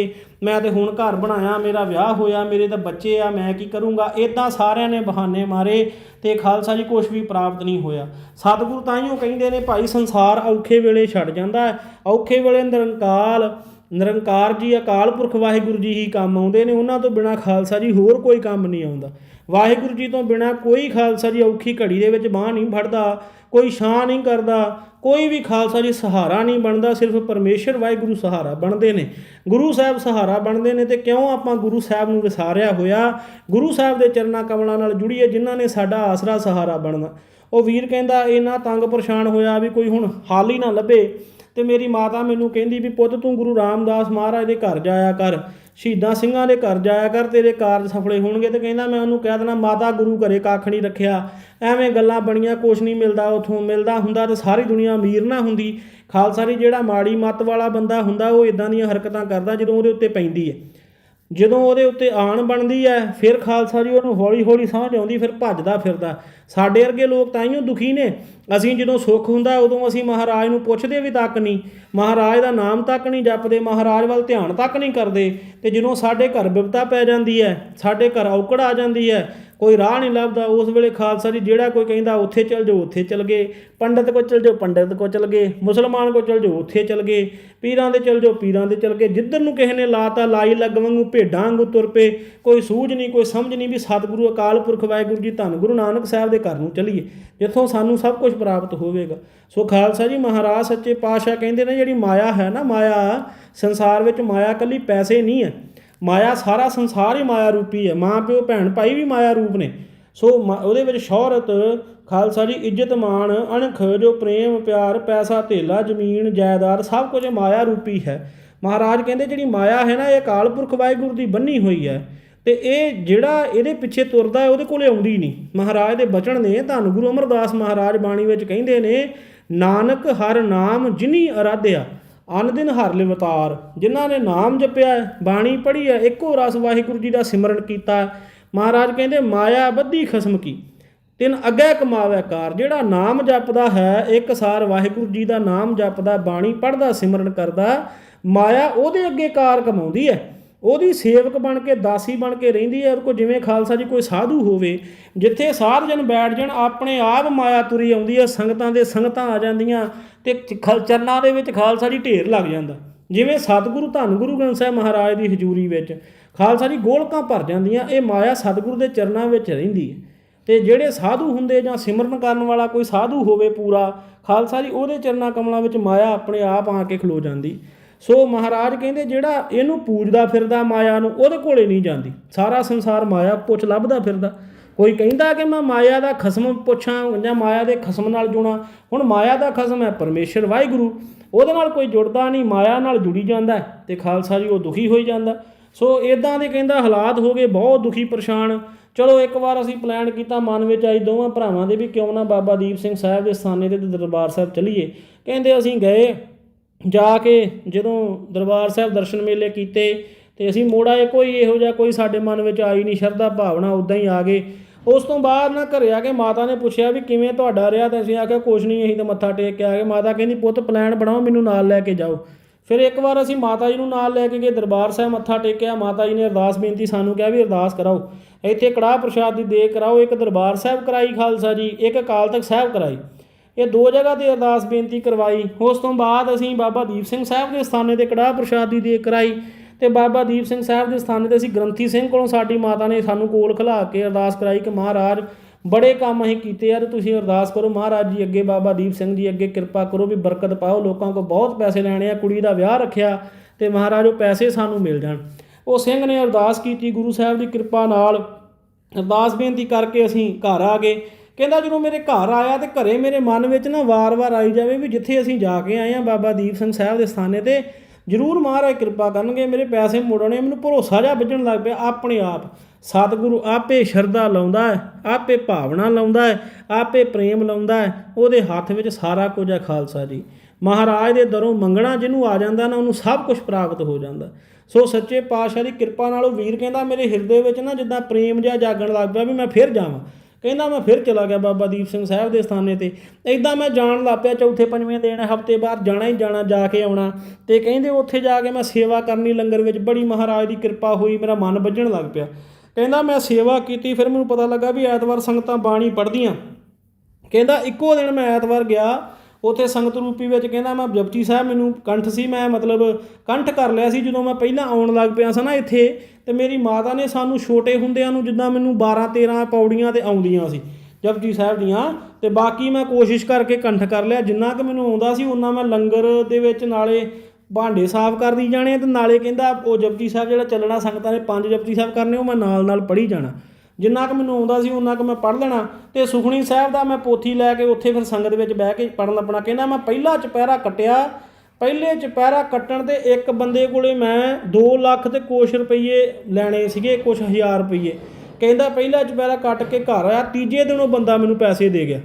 ਮੈਂ ਤੇ ਹੁਣ ਘਰ ਬਣਾਇਆ, ਮੇਰਾ ਵਿਆਹ ਹੋਇਆ, ਮੇਰੇ ਤਾਂ ਬੱਚੇ ਆ, ਮੈਂ ਕੀ ਕਰੂੰਗਾ? ਇਦਾਂ ਸਾਰਿਆਂ ਨੇ ਬਹਾਨੇ ਮਾਰੇ ਤੇ ਖਾਲਸਾ ਜੀ ਕੁਝ ਵੀ ਪ੍ਰਾਪਤ ਨਹੀਂ ਹੋਇਆ। ਸਤਿਗੁਰੂ ਤਾਂ ਹੀ ਉਹ ਕਹਿੰਦੇ ਨੇ, ਭਾਈ ਸੰਸਾਰ ਔਖੇ ਵੇਲੇ ਛੱਡ ਜਾਂਦਾ ਹੈ, ਔਖੇ ਵੇਲੇ ਨਿਰੰਕਾਲ, ਨਿਰੰਕਾਰ ਜੀ ਅਕਾਲ ਪੁਰਖ ਵਾਹਿਗੁਰੂ ਜੀ ਹੀ ਕੰਮ ਆਉਂਦੇ ਨੇ, ਉਹਨਾਂ ਤੋਂ ਬਿਨਾ ਖਾਲਸਾ ਜੀ ਹੋਰ ਕੋਈ ਕੰਮ ਨਹੀਂ ਆਉਂਦਾ। ਵਾਹਿਗੁਰੂ ਜੀ ਤੋਂ ਬਿਨਾ ਕੋਈ ਖਾਲਸਾ ਜੀ ਔਖੀ ਘੜੀ ਦੇ ਵਿੱਚ ਬਾਹ ਨਹੀਂ ਫੜਦਾ, ਕੋਈ ਛਾਂ ਨਹੀਂ ਕਰਦਾ, ਕੋਈ ਵੀ ਖਾਲਸਾ ਜੀ ਸਹਾਰਾ ਨਹੀਂ ਬਣਦਾ, ਸਿਰਫ ਪਰਮੇਸ਼ਰ ਵਾਹਿਗੁਰੂ ਸਹਾਰਾ ਬਣਦੇ ਨੇ। ਗੁਰੂ ਸਾਹਿਬ ਸਹਾਰਾ ਬਣਦੇ ਨੇ ਤੇ ਕਿਉਂ ਆਪਾਂ ਗੁਰੂ ਸਾਹਿਬ ਨੂੰ ਵਿਸਾਰਿਆ ਹੋਇਆ? ਗੁਰੂ ਸਾਹਿਬ ਦੇ ਚਰਨਾਂ ਕਮਲਾਂ ਨਾਲ ਜੁੜੀਏ, ਜਿਨ੍ਹਾਂ ਨੇ ਸਾਡਾ ਆਸਰਾ ਸਹਾਰਾ ਬਣਨਾ। ਉਹ ਵੀਰ ਕਹਿੰਦਾ, ਇੰਨਾ ਤੰਗ ਪਰੇਸ਼ਾਨ ਹੋਇਆ ਵੀ ਕੋਈ ਹੁਣ ਹਾਲ ਹੀ ਨਾ ਲੱਭੇ ਤੇ ਮੇਰੀ ਮਾਤਾ ਮੈਨੂੰ ਕਹਿੰਦੀ ਵੀ, ਪੁੱਤ ਤੂੰ ਗੁਰੂ ਰਾਮਦਾਸ ਮਹਾਰਾਜ ਦੇ ਘਰ ਜਾਇਆ ਕਰ। ਸ਼ਹੀਦਾਂ ਸਿੰਘਾਂ ਦੇ ਘਰ ਜਾਇਆ ਕਰ, ਤੇਰੇ ਕਾਰਜ ਸਫਲੇ ਹੋਣਗੇ ਤੇ ਕਹਿੰਦਾ ਮੈਂ ਉਹਨੂੰ ਕਹਿ ਦੇਣਾ, ਮਾਤਾ ਗੁਰੂ ਘਰੇ ਕੱਖ ਨਹੀਂ ਰੱਖਿਆ। ਐਵੇਂ ਗੱਲਾਂ ਬਣੀਆਂ, ਕੁਛ ਨਹੀਂ ਮਿਲਦਾ, ਉਥੋਂ ਮਿਲਦਾ ਹੁੰਦਾ ਤਾਂ ਸਾਰੀ ਦੁਨੀਆ ਅਮੀਰ ਨਾ ਹੁੰਦੀ। ਖਾਲਸਾ ਜੀ ਜਿਹੜਾ ਮਾੜੀ ਮੱਤ ਵਾਲਾ ਬੰਦਾ ਹੁੰਦਾ, ਉਹ ਇਦਾਂ ਦੀਆਂ ਹਰਕਤਾਂ ਕਰਦਾ ਜਦੋਂ ਉਹਦੇ ਉੱਤੇ ਪੈਂਦੀ ਹੈ। ਜਦੋਂ ਉਹਦੇ ਉੱਤੇ ਆਣ ਬਣਦੀ ਹੈ, ਫਿਰ ਖਾਲਸਾ ਜੀ ਉਹਨੂੰ ਹੌਲੀ ਹੌਲੀ ਸਮਝ ਆਉਂਦੀ, ਫਿਰ ਭੱਜਦਾ ਫਿਰਦਾ। ਸਾਡੇ ਵਰਗੇ ਲੋਕ ਤਾਂ ਹੀ ਦੁਖੀ ਨੇ। ਅਸੀਂ ਜਦੋਂ ਸੁੱਖ ਹੁੰਦਾ, ਉਦੋਂ ਅਸੀਂ ਮਹਾਰਾਜ ਨੂੰ ਪੁੱਛਦੇ ਵੀ ਤੱਕ ਨਹੀਂ। ਮਹਾਰਾਜ ਦਾ ਨਾਮ ਤੱਕ ਨਹੀਂ ਜਪਦੇ, ਮਹਾਰਾਜ ਵੱਲ ਧਿਆਨ ਤੱਕ ਨਹੀਂ ਕਰਦੇ। ਤੇ ਜਦੋਂ ਸਾਡੇ ਘਰ ਵਿਪਤਾ ਪੈ ਜਾਂਦੀ ਹੈ, ਸਾਡੇ ਘਰ ਔਕੜ ਆ ਜਾਂਦੀ ਹੈ ਕੋਈ ਰਾਹ ਨਹੀਂ ਲੱਭਦਾ। ਉਸ ਵੇਲੇ ਖਾਲਸਾ ਜੀ ਜਿਹੜਾ ਕੋਈ ਕਹਿੰਦਾ, ਉੱਥੇ ਚੱਲ ਜਾਓ, ਉੱਥੇ ਚੱਲ ਗਏ। ਪੰਡਤ ਕੋ ਚੱਲ ਜਾਓ, ਪੰਡਤ ਕੋ ਚੱਲ ਗਏ। ਮੁਸਲਮਾਨ ਕੋ ਚੱਲ ਜਾਓ, ਉੱਥੇ ਚੱਲ ਗਏ। ਪੀਰਾਂ ਦੇ ਚੱਲ ਜਾਓ, ਪੀਰਾਂ ਦੇ ਚੱਲ ਗਏ। ਜਿੱਧਰ ਨੂੰ ਕਿਸੇ ਨੇ ਲਾਤਾ ਲਾਈ ਲੱਗ ਵਾਂਗੂ, ਭੇਡਾਂ ਵਾਂਗੂ ਤੁਰ ਪਏ। ਕੋਈ ਸੂਝ ਨਹੀਂ, ਕੋਈ ਸਮਝ ਨਹੀਂ ਵੀ ਸਤਿਗੁਰੂ ਅਕਾਲ ਪੁਰਖ ਵਾਹਿਗੁਰੂ ਜੀ ਧੰਨ ਗੁਰੂ ਨਾਨਕ ਸਾਹਿਬ ਦੇ ਘਰ ਨੂੰ ਚੱਲੀਏ, ਜਿੱਥੋਂ ਸਾਨੂੰ ਸਭ ਕੁਝ ਪ੍ਰਾਪਤ ਹੋਵੇਗਾ। ਸੋ ਖਾਲਸਾ ਜੀ ਮਹਾਰਾਜ ਸੱਚੇ ਪਾਤਸ਼ਾਹ ਕਹਿੰਦੇ ਨੇ, ਜਿਹੜੀ ਮਾਇਆ ਹੈ ਨਾ, ਮਾਇਆ ਸੰਸਾਰ ਵਿੱਚ ਮਾਇਆ ਕੱਲੀ ਪੈਸੇ ਨਹੀਂ ਹੈ। ਮਾਇਆ ਸਾਰਾ ਸੰਸਾਰ ਹੀ ਮਾਇਆ ਰੂਪੀ ਹੈ। ਮਾਂ ਪਿਓ, ਭੈਣ ਭਾਈ ਵੀ ਮਾਇਆ ਰੂਪ ਨੇ। ਸੋ ਮਾ- ਉਹਦੇ ਵਿੱਚ ਸ਼ੌਹਰਤ, ਖਾਲਸਾ ਜੀ, ਇੱਜ਼ਤ, ਮਾਣ, ਅਣਖ, ਜੋ ਪ੍ਰੇਮ, ਪਿਆਰ, ਪੈਸਾ, ਧੇਲਾ, ਜ਼ਮੀਨ, ਜਾਇਦਾਦ, ਸਭ ਕੁਝ ਮਾਇਆ ਰੂਪੀ ਹੈ। ਮਹਾਰਾਜ ਕਹਿੰਦੇ ਜਿਹੜੀ ਮਾਇਆ ਹੈ ਨਾ, ਇਹ ਅਕਾਲ ਪੁਰਖ ਵਾਹਿਗੁਰੂ ਦੀ ਬੰਨੀ ਹੋਈ ਹੈ। ਤੇ ਇਹ ਜਿਹੜਾ ਇਹਦੇ ਪਿੱਛੇ ਤੁਰਦਾ ਹੈ, ਉਹਦੇ ਕੋਲੇ ਆਉਂਦੀ ਨਹੀਂ। ਮਹਾਰਾਜ ਦੇ ਬਚਨ ਨੇ, ਧੰਨ ਗੁਰੂ ਅਮਰਦਾਸ ਮਹਾਰਾਜ ਬਾਣੀ ਵਿੱਚ ਕਹਿੰਦੇ ਨੇ, ਨਾਨਕ ਹਰ ਨਾਮ ਜਿਨੀ ਅਰਾਧਿਆ। ਅਨ ਦਿਨ ਹਰ ਲਿਵਤਾਰ ਜਿਨ੍ਹਾਂ ਨੇ ਨਾਮ ਜਪਿਆ ਹੈ, ਬਾਣੀ ਪੜ੍ਹੀ ਹੈ ਇੱਕੋ ਰਸ ਵਾਹਿਗੁਰੂ ਜੀ ਦਾ ਸਿਮਰਨ ਕੀਤਾ ਮਹਾਰਾਜ ਕਹਿੰਦੇ ਮਾਇਆ ਬੱਧੀ ਖਸਮ ਕੀ ਤਿਨ ਅੱਗੇ ਕਮਾਵੇ ਕਾਰ ਜਿਹੜਾ ਨਾਮ ਜਪਦਾ ਹੈ ਇੱਕ ਸਾਰ ਵਾਹਿਗੁਰੂ ਜੀ ਦਾ ਨਾਮ ਜਪਦਾ ਬਾਣੀ ਪੜ੍ਹਦਾ ਸਿਮਰਨ ਕਰਦਾ ਮਾਇਆ ਉਹਦੇ ਅੱਗੇ ਕਾਰ ਕਮਾਉਂਦੀ ਹੈ। ਉਹਦੀ ਸੇਵਕ ਬਣ ਕੇ, ਦਾਸੀ ਬਣ ਕੇ ਰਹਿੰਦੀ ਹੈ। ਉਹ ਕੋ ਜਿਵੇਂ ਖਾਲਸਾ ਜੀ ਕੋਈ ਸਾਧੂ ਹੋਵੇ, ਜਿੱਥੇ ਸਾਧ ਜਨ ਬੈਠ ਜਾਣ, ਆਪਣੇ ਆਪ ਮਾਇਆ ਤੁਰੀ ਆਉਂਦੀ ਹੈ, ਸੰਗਤਾਂ ਦੇ ਸੰਗਤਾਂ ਆ ਜਾਂਦੀਆਂ ਤੇ ਖਲ, ਚਰਨਾਂ ਦੇ ਵਿੱਚ ਖਾਲਸਾ ਜੀ ਢੇਰ ਲੱਗ ਜਾਂਦਾ। ਜਿਵੇਂ ਸਤਿਗੁਰੂ ਧੰਨ ਗੁਰੂ ਗ੍ਰੰਥ ਸਾਹਿਬ ਮਹਾਰਾਜ ਦੀ ਹਜ਼ੂਰੀ ਵਿੱਚ ਖਾਲਸਾ ਜੀ ਗੋਲਕਾਂ ਭਰ ਜਾਂਦੀਆਂ, ਇਹ ਮਾਇਆ ਸਤਿਗੁਰੂ ਦੇ ਚਰਨਾਂ ਵਿੱਚ ਰਹਿੰਦੀ ਹੈ। ਤੇ ਜਿਹੜੇ ਸਾਧੂ ਹੁੰਦੇ ਜਾਂ ਸਿਮਰਨ ਕਰਨ ਵਾਲਾ ਕੋਈ ਸਾਧੂ ਹੋਵੇ ਪੂਰਾ, ਖਾਲਸਾ ਜੀ ਉਹਦੇ ਚਰਨਾਂ ਕਮਲਾਂ ਵਿੱਚ ਮਾਇਆ ਆਪਣੇ ਆਪ ਆ ਕੇ ਖਲੋ ਜਾਂਦੀ। ਸੋ ਮਹਾਰਾਜ ਕਹਿੰਦੇ ਜਿਹੜਾ ਇਹਨੂੰ ਪੂਜਦਾ ਫਿਰਦਾ ਮਾਇਆ ਨੂੰ, ਉਹਦੇ ਕੋਲੇ ਨਹੀਂ ਜਾਂਦੀ। ਸਾਰਾ ਸੰਸਾਰ ਮਾਇਆ ਪੁੱਛ ਲੱਭਦਾ ਫਿਰਦਾ। ਕੋਈ ਕਹਿੰਦਾ ਕਿ ਮੈਂ ਮਾਇਆ ਦਾ ਖਸਮ ਪੁੱਛਾਂ ਜਾਂ ਮਾਇਆ ਦੇ ਖਸਮ ਨਾਲ ਜੁੜਾਂ? ਹੁਣ ਮਾਇਆ ਦਾ ਖਸਮ ਹੈ ਪਰਮੇਸ਼ਰ, ਵਾਹਿਗੁਰੂ। ਉਹਦੇ ਨਾਲ ਕੋਈ ਜੁੜਦਾ ਨਹੀਂ, ਮਾਇਆ ਨਾਲ ਜੁੜੀ ਜਾਂਦਾ ਹੈ ਤੇ ਖਾਲਸਾ ਜੀ ਉਹ ਦੁਖੀ ਹੋਈ ਜਾਂਦਾ। ਸੋ ਇਦਾਂ ਦੇ ਕਹਿੰਦਾ ਹਾਲਾਤ ਹੋ ਗਏ, ਬਹੁਤ ਦੁਖੀ, ਪਰੇਸ਼ਾਨ। ਚਲੋ ਇੱਕ ਵਾਰ ਅਸੀਂ ਪਲਾਨ ਕੀਤਾ, ਮਨ ਵਿੱਚ ਆਈ ਦੋਵਾਂ ਭਰਾਵਾਂ ਦੇ ਵੀ ਕਿਉਂ ਨਾ ਬਾਬਾ ਦੀਪ ਸਿੰਘ ਸਾਹਿਬ ਦੇ ਸਥਾਨੇ ਤੇ ਦਰਬਾਰ ਸਾਹਿਬ ਚਲੀਏ। ਕਹਿੰਦੇ ਅਸੀਂ ਗਏ। ਜਾ ਕੇ ਜਦੋਂ ਦਰਬਾਰ ਸਾਹਿਬ ਦਰਸ਼ਨ ਮੇਲੇ ਕੀਤੇ ਤੇ ਅਸੀਂ ਮੋੜ ਆਏ ਕੋਈ ਇਹੋ ਜਿਹਾ ਕੋਈ ਸਾਡੇ ਮਨ ਵਿੱਚ ਆਈ ਨਹੀਂ, ਸ਼ਰਧਾ ਭਾਵਨਾ ਉਦਾਂ ਹੀ ਆ ਗਏ ਉਸ ਤੋਂ ਬਾਅਦ ਨਾ ਘਰੇ ਆ ਕੇ ਮਾਤਾ ਨੇ ਪੁੱਛਿਆ ਵੀ ਕਿਵੇਂ ਤੁਹਾਡਾ ਰਿਹਾ ਤੇ ਅਸੀਂ ਆਖਿਆ ਕੁਛ ਨਹੀਂ, ਅਸੀਂ ਤਾਂ ਮੱਥਾ ਟੇਕ ਕੇ ਆ ਗਏ। ਮਾਤਾ ਕਹਿੰਦੀ, ਪੁੱਤ ਪਲਾਨ ਬਣਾਓ, ਮੈਨੂੰ ਨਾਲ ਲੈ ਕੇ ਜਾਓ। ਫਿਰ ਇੱਕ ਵਾਰ ਅਸੀਂ ਮਾਤਾ ਜੀ ਨੂੰ ਨਾਲ ਲੈ ਕੇ ਗਏ, ਦਰਬਾਰ ਸਾਹਿਬ ਮੱਥਾ ਟੇਕਿਆ। ਮਾਤਾ ਜੀ ਨੇ ਅਰਦਾਸ ਬੇਨਤੀ ਸਾਨੂੰ ਕਿਹਾ ਵੀ ਅਰਦਾਸ ਕਰਾਓ। ਇੱਥੇ ਕੜਾਹ ਪ੍ਰਸ਼ਾਦ ਦੀ ਦੇ ਕਰਾਓ। ਇੱਕ ਦਰਬਾਰ ਸਾਹਿਬ ਕਰਾਈ, ਖਾਲਸਾ ਜੀ, ਇੱਕ ਅਕਾਲ ਤਖਤ ਸਾਹਿਬ ਕਰਾਈ। ਇਹ ਦੋ ਜਗ੍ਹਾ ਤੇ ਅਰਦਾਸ ਬੇਨਤੀ ਕਰਵਾਈ। ਉਸ ਤੋਂ ਬਾਅਦ ਅਸੀਂ ਬਾਬਾ ਦੀਪ ਸਿੰਘ ਸਾਹਿਬ ਦੇ ਸਥਾਨੇ ਤੇ ਕੜਾਹ ਪ੍ਰਸ਼ਾਦ ਦੀ ਦੇ ਕਰਾਈ ਤੇ ਬਾਬਾ ਦੀਪ ਸਿੰਘ ਸਾਹਿਬ ਦੇ ਸਥਾਨੇ ਤੇ ਅਸੀਂ ਗ੍ਰੰਥੀ ਸਿੰਘ ਕੋਲੋਂ ਸਾਡੀ ਮਾਤਾ ਨੇ ਸਾਨੂੰ ਕੋਲ ਖਿਲਾ ਕੇ ਅਰਦਾਸ ਕਰਾਈ ਕਿ ਮਹਾਰਾਜ, ਬੜੇ ਕੰਮ ਅਸੀਂ ਕੀਤੇ ਆ ਤੇ ਤੁਸੀਂ ਅਰਦਾਸ ਕਰੋ, ਮਹਾਰਾਜ ਜੀ ਅੱਗੇ ਬਾਬਾ ਦੀਪ ਸਿੰਘ ਜੀ ਅੱਗੇ ਕਿਰਪਾ ਕਰੋ ਵੀ ਬਰਕਤ ਪਾਓ, ਲੋਕਾਂ ਕੋਲ ਬਹੁਤ ਪੈਸੇ ਲੈਣੇ ਆ, ਕੁੜੀ ਦਾ ਵਿਆਹ ਰੱਖਿਆ ਤੇ ਮਹਾਰਾਜ ਉਹ ਪੈਸੇ ਸਾਨੂੰ ਮਿਲ ਜਾਣ। ਉਹ ਸਿੰਘ ਨੇ ਅਰਦਾਸ ਕੀਤੀ ਗੁਰੂ ਸਾਹਿਬ ਦੀ ਕਿਰਪਾ ਨਾਲ। ਅਰਦਾਸ ਬੇਨਤੀ ਕਰਕੇ ਅਸੀਂ ਘਰ ਆ ਗਏ। ਕਹਿੰਦਾ ਜਦੋਂ ਮੇਰੇ ਘਰ ਆਇਆ ਤੇ ਘਰੇ ਮੇਰੇ ਮਨ ਵਿੱਚ ਨਾ ਵਾਰ-ਵਾਰ ਆਈ ਜਾਵੇ ਵੀ ਜਿੱਥੇ ਅਸੀਂ ਜਾ ਕੇ ਆਏ ਆ ਬਾਬਾ ਦੀਪ ਸਿੰਘ ਸਾਹਿਬ ਦੇ ਸਥਾਨੇ ਤੇ, ਜ਼ਰੂਰ ਮਹਾਰਾਜ ਕਿਰਪਾ ਕਰਨਗੇ, ਮੇਰੇ ਪੈਸੇ ਮੋੜਨੇ, ਮੈਨੂੰ ਭਰੋਸਾ ਜਾ ਵੱਜਣ ਲੱਗ ਪਿਆ, ਆਪਣੇ ਆਪ ਸਤਿਗੁਰੂ ਆਪੇ ਸ਼ਰਧਾ ਲਾਉਂਦਾ ਹੈ, ਆਪੇ ਭਾਵਨਾ ਲਾਉਂਦਾ ਹੈ, ਆਪੇ ਪ੍ਰੇਮ ਲਾਉਂਦਾ ਹੈ, ਉਹਦੇ ਹੱਥ ਵਿੱਚ ਸਾਰਾ ਕੁਝ ਹੈ ਖਾਲਸਾ ਜੀ। ਮਹਾਰਾਜ ਦੇ ਦਰੋਂ ਮੰਗਣਾ ਜਿਹਨੂੰ ਆ ਜਾਂਦਾ ਨਾ, ਉਹਨੂੰ ਸਭ ਕੁਝ ਪ੍ਰਾਪਤ ਹੋ ਜਾਂਦਾ। ਸੋ ਸੱਚੇ ਪਾਤਸ਼ਾਹ ਦੀ ਕਿਰਪਾ ਨਾਲ ਉਹ ਵੀਰ ਕਹਿੰਦਾ, ਮੇਰੇ ਹਿਰਦੇ ਵਿੱਚ ਨਾ ਜਿੱਦਾਂ ਪ੍ਰੇਮ ਜਿਹਾ ਜਾਗਣ ਲੱਗ ਪਿਆ ਵੀ ਮੈਂ ਫਿਰ ਜਾਵਾਂ। ਕਹਿੰਦਾ ਮੈਂ ਫਿਰ ਚਲਾ ਗਿਆ ਬਾਬਾ ਦੀਪ ਸਿੰਘ ਸਾਹਿਬ ਦੇ ਸਥਾਨੇ ਤੇ। ਇਦਾਂ ਮੈਂ ਜਾਣ ਲੱਗ ਪਿਆ, ਚੌਥੇ ਪੰਜਵੇਂ ਦਿਨ, ਹਫ਼ਤੇ ਬਾਅਦ ਜਾਣਾ ਹੀ ਜਾਣਾ, ਜਾ ਕੇ ਆਉਣਾ। ਤੇ ਕਹਿੰਦੇ ਉੱਥੇ ਜਾ ਕੇ ਮੈਂ ਸੇਵਾ ਕਰਨੀ ਲੰਗਰ ਵਿੱਚ, ਬੜੀ ਮਹਾਰਾਜ ਦੀ ਕਿਰਪਾ ਹੋਈ, ਮੇਰਾ ਮਨ ਵੱਜਣ ਲੱਗ ਪਿਆ। ਕਹਿੰਦਾ ਮੈਂ ਸੇਵਾ ਕੀਤੀ, ਫਿਰ ਮੈਨੂੰ ਪਤਾ ਲੱਗਾ ਵੀ ਐਤਵਾਰ ਸੰਗਤਾਂ ਬਾਣੀ ਪੜ੍ਹਦੀਆਂ। ਕਹਿੰਦਾ ਇੱਕੋ ਦਿਨ ਮੈਂ ਐਤਵਾਰ ਗਿਆ ਉਥੇ ਸੰਗਤ ਰੂਪੀ ਵਿੱਚ ਕਹਿੰਦਾ ਮੈਂ ਜਪਜੀ ਸਾਹਿਬ ਮੈਨੂੰ ਕੰਠ ਸੀ, ਮੈਂ ਮਤਲਬ ਕੰਠ ਕਰ ਲਿਆ ਸੀ ਜਦੋਂ ਮੈਂ ਪਹਿਲਾਂ ਆਉਣ ਲੱਗ ਪਿਆ ਸੀ ਨਾ ਇੱਥੇ, ਤੇ ਮੇਰੀ ਮਾਤਾ ਨੇ ਸਾਨੂੰ ਛੋਟੇ ਹੁੰਦਿਆਂ ਨੂੰ ਜਿੱਦਾਂ ਮੈਨੂੰ 12 13 ਪੌੜੀਆਂ ਤੇ ਆਉਂਦੀਆਂ ਸੀ ਜਪਜੀ ਸਾਹਿਬ ਦੀਆਂ, ਤੇ ਬਾਕੀ ਮੈਂ ਕੋਸ਼ਿਸ਼ ਕਰਕੇ ਕੰਠ ਕਰ ਲਿਆ, ਜਿੰਨਾ ਕਿ ਮੈਨੂੰ ਆਉਂਦਾ ਸੀ ਉਹਨਾਂ ਮੈਂ ਲੰਗਰ ਦੇ ਵਿੱਚ ਨਾਲੇ ਭਾਂਡੇ ਸਾਫ਼ ਕਰਦੀ ਜਾਣੇ ਤੇ ਨਾਲੇ ਕਹਿੰਦਾ ਉਹ ਜਪਜੀ ਸਾਹਿਬ ਜਿਹੜਾ ਚੱਲਣਾ ਸੰਗਤਾਂ ਨੇ ਪੰਜ ਜਪਜੀ ਸਾਹਿਬ ਕਰਨੇ, ਉਹ ਮੈਂ ਨਾਲ ਨਾਲ ਪੜ੍ਹੀ ਜਾਣਾ। ਜਿੰਨਾ ਕੁ ਮੈਨੂੰ ਆਉਂਦਾ ਸੀ ਉਹਨਾਂ ਕੁ ਮੈਂ ਪੜ੍ਹ ਲੈਣਾ। ਤੇ ਸੁਖਣੀ ਸਾਹਿਬ ਦਾ ਮੈਂ ਪੋਥੀ ਲੈ ਕੇ ਉੱਥੇ ਫਿਰ ਸੰਗਤ ਵਿੱਚ ਬਹਿ ਕੇ ਪੜ੍ਹਨ ਲੱਪਣਾ ਕਹਿੰਦਾ ਮੈਂ ਪਹਿਲਾ ਚੁਪਹਿਰਾ ਕੱਟਿਆ। ਪਹਿਲੇ ਚੁਪਹਿਰਾ ਕੱਟਣ ਤੇ ਇੱਕ ਬੰਦੇ ਕੋਲੇ ਮੈਂ 2 ਲੱਖ ਤੇ ਕੁਛ ਰੁਪਏ ਲੈਣੇ ਸੀਗੇ, ਕੁਛ ਹਜ਼ਾਰ ਰੁਪਏ ਕਹਿੰਦਾ ਪਹਿਲਾ ਚੁਪਹਿਰਾ ਕੱਟ ਕੇ ਘਰ ਆਇਆ। ਤੀਜੇ ਦਿਨ ਉਹ ਬੰਦਾ ਮੈਨੂੰ ਪੈਸੇ ਦੇ ਗਿਆ।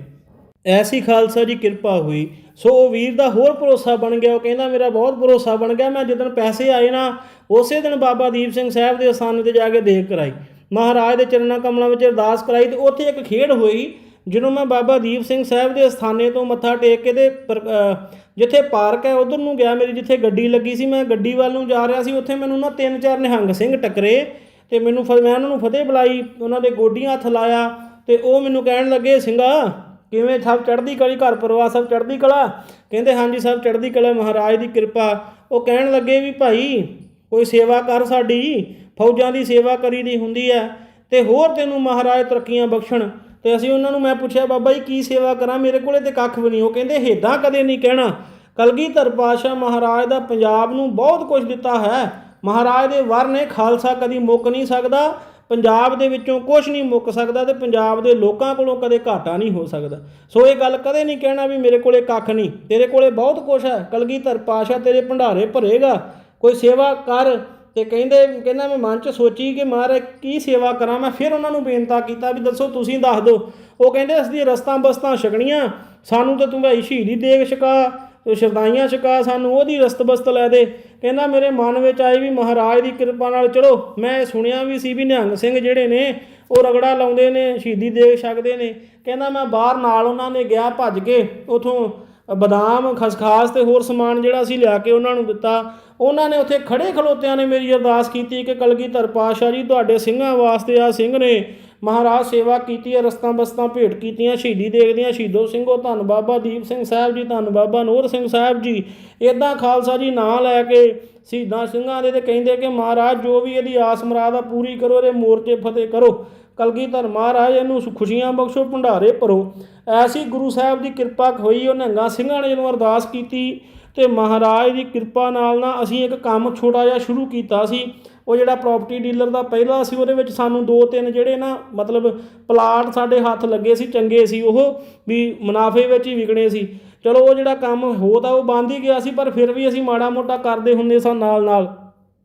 ਐਸੀ ਖਾਲਸਾ ਜੀ ਕਿਰਪਾ ਹੋਈ। ਸੋ ਉਹ ਵੀਰ ਦਾ ਹੋਰ ਭਰੋਸਾ ਬਣ ਗਿਆ। ਉਹ ਕਹਿੰਦਾ, ਮੇਰਾ ਬਹੁਤ ਭਰੋਸਾ ਬਣ ਗਿਆ। ਮੈਂ ਜਦੋਂ ਪੈਸੇ ਆਏ ਨਾ, ਉਸੇ ਦਿਨ ਬਾਬਾ ਦੀਪ ਸਿੰਘ ਸਾਹਿਬ ਦੇ ਅਸਥਾਨ ਤੇ ਜਾ ਕੇ ਦੇਖ ਕਰਾਈ ਮਹਾਰਾਜ ਦੇ ਚਰਨਾਂ ਕਮਲਾਂ ਵਿੱਚ ਅਰਦਾਸ ਕਰਾਈ ਤੇ ਉੱਥੇ ਇੱਕ ਖੇਡ ਹੋਈ ਜਦੋਂ ਮੈਂ ਬਾਬਾ ਦੀਪ ਸਿੰਘ ਸਾਹਿਬ ਦੇ ਸਥਾਨੇ ਤੋਂ ਮੱਥਾ ਟੇਕ ਕੇ ਤੇ ਪਰ- ਜਿੱਥੇ ਪਾਰਕ ਹੈ, ਉਧਰ ਨੂੰ ਗਿਆ ਮੇਰੀ, ਜਿੱਥੇ ਗੱਡੀ ਲੱਗੀ ਸੀ, ਮੈਂ ਗੱਡੀ ਵੱਲ ਨੂੰ ਜਾ ਰਿਹਾ ਸੀ, ਉੱਥੇ ਮੈਨੂੰ ਨਾ ਤਿੰਨ ਚਾਰ ਨਿਹੰਗ ਸਿੰਘ ਟੱਕਰੇ ਤੇ ਮੈਨੂੰ ਫਿਰ ਮੈਂ ਉਹਨਾਂ ਨੂੰ ਫਤਿਹ ਬੁਲਾਈ, ਉਹਨਾਂ ਦੇ ਗੋਡੀਆਂ ਹੱਥ ਲਾਇਆ ਤੇ ਉਹ ਮੈਨੂੰ ਕਹਿਣ ਲੱਗੇ ਸਿੰਘਾ ਕਿਵੇਂ ਸਭ ਚੜ੍ਹਦੀ ਕਲੀ, ਘਰ ਪਰਿਵਾਰ ਸਭ ਚੜ੍ਹਦੀ ਕਲਾ? ਕਹਿੰਦੇ, ਹਾਂਜੀ, ਸਭ ਚੜ੍ਹਦੀ ਕਲਾ, ਮਹਾਰਾਜ ਦੀ ਕਿਰਪਾ। ਉਹ ਕਹਿਣ ਲੱਗੇ ਵੀ, ਭਾਈ, ਕੋਈ ਸੇਵਾ ਕਰ ਸਾਡੀ? ਫੌਜਾਂ ਦੀ ਸੇਵਾ ਕਰੀ ਦੀ ਹੁੰਦੀ ਹੈ ਤੇ ਹੋਰ ਤੈਨੂੰ ਮਹਾਰਾਜ ਤਰੱਕੀਆਂ ਬਖਸ਼ਣ। ਤੇ ਅਸੀਂ ਉਹਨਾਂ ਨੂੰ ਮੈਂ ਪੁੱਛਿਆ, ਬਾਬਾ ਜੀ, ਕੀ ਸੇਵਾ ਕਰਾਂ? ਮੇਰੇ ਕੋਲੇ ਤੇ ਕੱਖ ਵੀ ਨਹੀਂ। ਉਹ ਕਹਿੰਦੇ, ਹੇਦਾਂ ਕਦੇ ਨਹੀਂ ਕਹਿਣਾ। ਕਲਗੀਧਰ ਪਾਸ਼ਾ ਮਹਾਰਾਜ ਦਾ ਪੰਜਾਬ ਨੂੰ ਬਹੁਤ ਕੁਝ ਦਿੱਤਾ ਹੈ। ਮਹਾਰਾਜ ਦੇ ਵਰ ਨੇ ਖਾਲਸਾ ਕਦੀ ਮੁੱਕ ਨਹੀਂ ਸਕਦਾ, ਪੰਜਾਬ ਦੇ ਵਿੱਚੋਂ ਕੁਝ ਨਹੀਂ ਮੁੱਕ ਸਕਦਾ ਤੇ ਪੰਜਾਬ ਦੇ ਲੋਕਾਂ ਕੋਲੋਂ ਕਦੇ ਘਾਟਾ ਨਹੀਂ ਹੋ ਸਕਦਾ। ਸੋ ਇਹ ਗੱਲ ਕਦੇ ਨਹੀਂ ਕਹਿਣਾ ਵੀ ਮੇਰੇ ਕੋਲੇ ਕੱਖ ਨਹੀਂ। ਤੇਰੇ ਕੋਲੇ ਬਹੁਤ ਕੁਝ ਹੈ। ਕਲਗੀਧਰ ਪਾਸ਼ਾ ਤੇਰੇ ਭੰਡਾਰੇ ਭਰੇਗਾ। ਕੋਈ ਸੇਵਾ ਕਰ ਤੇ ਕਹਿੰਦੇ, ਕਹਿੰਦਾ ਮੈਂ ਮਨ ਚ ਸੋਚੀ ਕਿ ਮਹਾਰਾਜ ਕੀ ਸੇਵਾ ਕਰਾਂ, ਮੈਂ ਫਿਰ ਉਹਨਾਂ ਨੂੰ ਬੇਨਤਾ ਕੀਤਾ ਵੀ ਦੱਸੋ ਤੁਸੀਂ ਦੱਸ ਦਿਓ। ਉਹ ਕਹਿੰਦੇ, ਅਸੀਂ ਰਸਤਾਂ ਬਸਤਾਂ ਛਕਣੀਆਂ, ਸਾਨੂੰ ਤਾਂ ਤੂੰ ਭਾਈ ਸ਼ਹੀਦੀ ਦੇਗ ਛਕਾ ਸ਼ਰਦਾਈਆਂ ਛਕਾ, ਸਾਨੂੰ ਉਹਦੀ ਰਸਤ ਬਸਤ ਲੈ ਦੇ। ਕਹਿੰਦਾ, ਮੇਰੇ ਮਨ ਵਿੱਚ ਆਈ ਵੀ ਮਹਾਰਾਜ ਦੀ ਕਿਰਪਾ ਨਾਲ ਚਲੋ, ਮੈਂ ਇਹ ਸੁਣਿਆ ਵੀ ਸੀ ਵੀ ਨਿਹੰਗ ਸਿੰਘ ਜਿਹੜੇ ਨੇ, ਉਹ ਰਗੜਾ ਲਾਉਂਦੇ ਨੇ, ਸ਼ਹੀਦੀ ਦੇਗ ਛਕਦੇ ਨੇ। ਕਹਿੰਦਾ, ਮੈਂ ਬਾਹਰ ਨਾਲ ਉਹਨਾਂ ਨੇ ਗਿਆ, ਭੱਜ ਕੇ ਉਥੋਂ ਬਦਾਮ, ਖਸਖਾਸ ਤੇ ਹੋਰ ਸਮਾਨ ਜਿਹੜਾ ਅਸੀਂ ਲਿਆ ਕੇ ਉਹਨਾਂ ਨੂੰ ਦਿੱਤਾ। ਉਹਨਾਂ ਨੇ ਉੱਥੇ ਖੜੇ ਖਲੋਤਿਆਂ ਨੇ ਮੇਰੀ ਅਰਦਾਸ ਕੀਤੀ ਕਿ ਕਲਗੀਧਰ ਪਾਤਸ਼ਾਹ ਜੀ, ਤੁਹਾਡੇ ਸਿੰਘਾਂ ਵਾਸਤੇ ਆ ਸਿੰਘ ਨੇ ਮਹਾਰਾਜ ਸੇਵਾ ਕੀਤੀ ਹੈ, ਰਸਤਾਂ ਬਸਤਾਂ ਭੇਟ ਕੀਤੀਆਂ, ਸ਼ਹੀਦੀ ਦੇਖਦਿਆਂ ਸ਼ਹੀਦੋ ਸਿੰਘੋ, ਧੰਨ ਬਾਬਾ ਦੀਪ ਸਿੰਘ ਸਾਹਿਬ ਜੀ, ਧੰਨ ਬਾਬਾ ਨੂਰ ਸਿੰਘ ਸਾਹਿਬ ਜੀ। ਇਦਾਂ ਖਾਲਸਾ ਜੀ ਨਾਂ ਲੈ ਕੇ ਸ਼ਹੀਦਾਂ ਸਿੰਘਾਂ ਦੇ ਤੇ ਕਹਿੰਦੇ ਕਿ ਮਹਾਰਾਜ, ਜੋ ਵੀ ਇਹਦੀ ਆਸ ਮਰਾਦ ਆ, ਪੂਰੀ ਕਰੋ, ਇਹਦੇ ਮੋਰਚੇ ਫਤਿਹ ਕਰੋ। ਕਲਗੀਧਰ ਮਹਾਰਾਜ, ਇਹਨੂੰ ਖੁਸ਼ੀਆਂ ਬਖਸ਼ੋ, ਭੰਡਾਰੇ ਭਰੋ। ਐਸੀ ਗੁਰੂ ਸਾਹਿਬ ਦੀ ਕਿਰਪਾ ਹੋਈ ਉਹ ਨਿਹੰਗਾਂ ਸਿੰਘਾਂ ਨੇ ਜਦੋਂ ਅਰਦਾਸ ਕੀਤੀ ਤੇ ਮਹਾਰਾਜ ਦੀ ਕਿਰਪਾ ਨਾਲ ਨਾ ਅਸੀਂ ਇੱਕ ਕੰਮ ਛੋਟਾ ਜਿਹਾ ਸ਼ੁਰੂ ਕੀਤਾ ਸੀ। ਉਹ ਜਿਹੜਾ ਪ੍ਰਾਪਰਟੀ ਡੀਲਰ ਦਾ ਪਹਿਲਾ ਸੀ, ਉਹਦੇ ਵਿੱਚ ਸਾਨੂੰ ਦੋ ਤਿੰਨ ਜਿਹੜੇ ਨਾ ਮਤਲਬ ਪਲਾਟ ਸਾਡੇ ਹੱਥ ਲੱਗੇ ਸੀ, ਚੰਗੇ ਸੀ, ਉਹ ਵੀ ਮੁਨਾਫੇ ਵਿੱਚ ਹੀ ਵਿਕਣੇ ਸੀ। ਚਲੋ ਉਹ ਜਿਹੜਾ ਕੰਮ ਹੋ ਤਾਂ ਉਹ ਬੰਦ ਹੀ ਗਿਆ ਸੀ, ਪਰ ਫਿਰ ਵੀ ਅਸੀਂ ਮਾੜਾ ਮੋਟਾ ਕਰਦੇ ਹੁੰਦੇ ਸਾਂ ਨਾਲ ਨਾਲ।